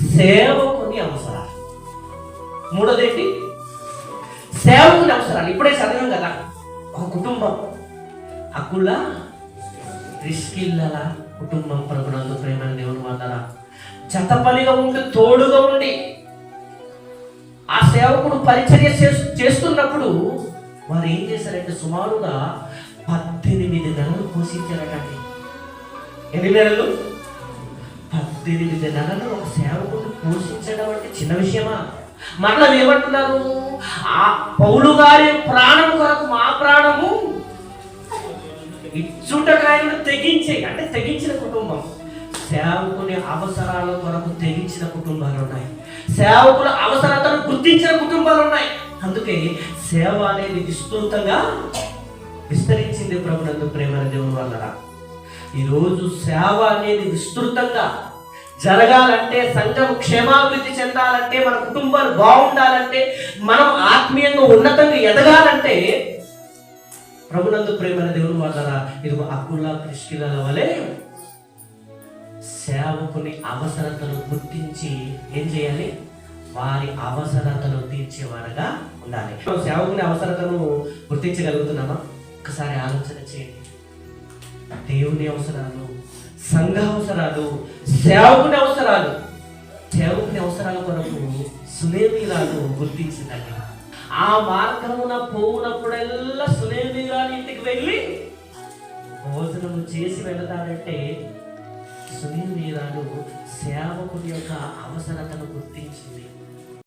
సేవకుని అవసరాలు. మూడోది ఏంటి సేవకుని అవసరాలు. ఇప్పుడే చదివాం కదా. ఒక కుటుంబం. హక్కుల? రిస్కిల్లల? కుటుంబం ప్రభునందు ప్రేమ దేవుని వల్ల జతపనిగా ఉండి తోడుగా ఉండి ఆ సేవకుడు పరిచర్య చేస్తున్నప్పుడు వారు ఏం చేశారంటే సుమారుగా పద్దెనిమిది నెలలు పోషించారటండి. ఎన్ని నెలలు? పద్దెనిమిది నెలలు ఒక సేవకుడు పోషించడం అంటే చిన్న విషయమా? మరలా ఏమంటున్నారు? ఆ పౌలు గారి ప్రాణం కొరకు మా ప్రాణము ఇచ్చుటకాయలు తెగించే అంటే తెగించిన కుటుంబం. సేవకుని అవసరాల కొరకు తెగించిన కుటుంబాలు ఉన్నాయి. సేవకుల అవసరతను గుర్తించిన కుటుంబాలు ఉన్నాయి. అందుకే సేవ అనేది విస్తృతంగా విస్తరించింది ప్రభునందు ప్రేమ దేవుని వల్ల ఈరోజు సేవ అనేది విస్తృతంగా జరగాలంటే సంఘం క్షేమాభివృద్ధి చెందాలంటే మన కుటుంబాలు బాగుండాలంటే మనం ఆత్మీయంగా ఉన్నతంగా ఎదగాలంటే ప్రభునందు ప్రేమ దేవుని వల్ల ఇది అక్కుల్లా కృష్ణిల వలె సేవకుని అవసరతను గుర్తించి ఏం చేయాలి? వారి అవసరతను తీర్చేవారుగా ఉండాలి. సేవకుని అవసరతను గుర్తించగలుగుతున్నామా? ఒకసారి ఆలోచన చేయండి. దేవుని అవసరాలు సంఘ అవసరాలు సేవకుని అవసరాలు. సేవకుని అవసరాల కొరకు సులేమీరాలు గుర్తించిందండి. ఆ మార్గమున పోవునప్పుడల్లా సులేమీరాలు ఇంటికి వెళ్ళి భోజనం చేసి వెళతాడంటే సునీల్ మీరాలు సేవకుడి యొక్క అవసరతను గుర్తించింది.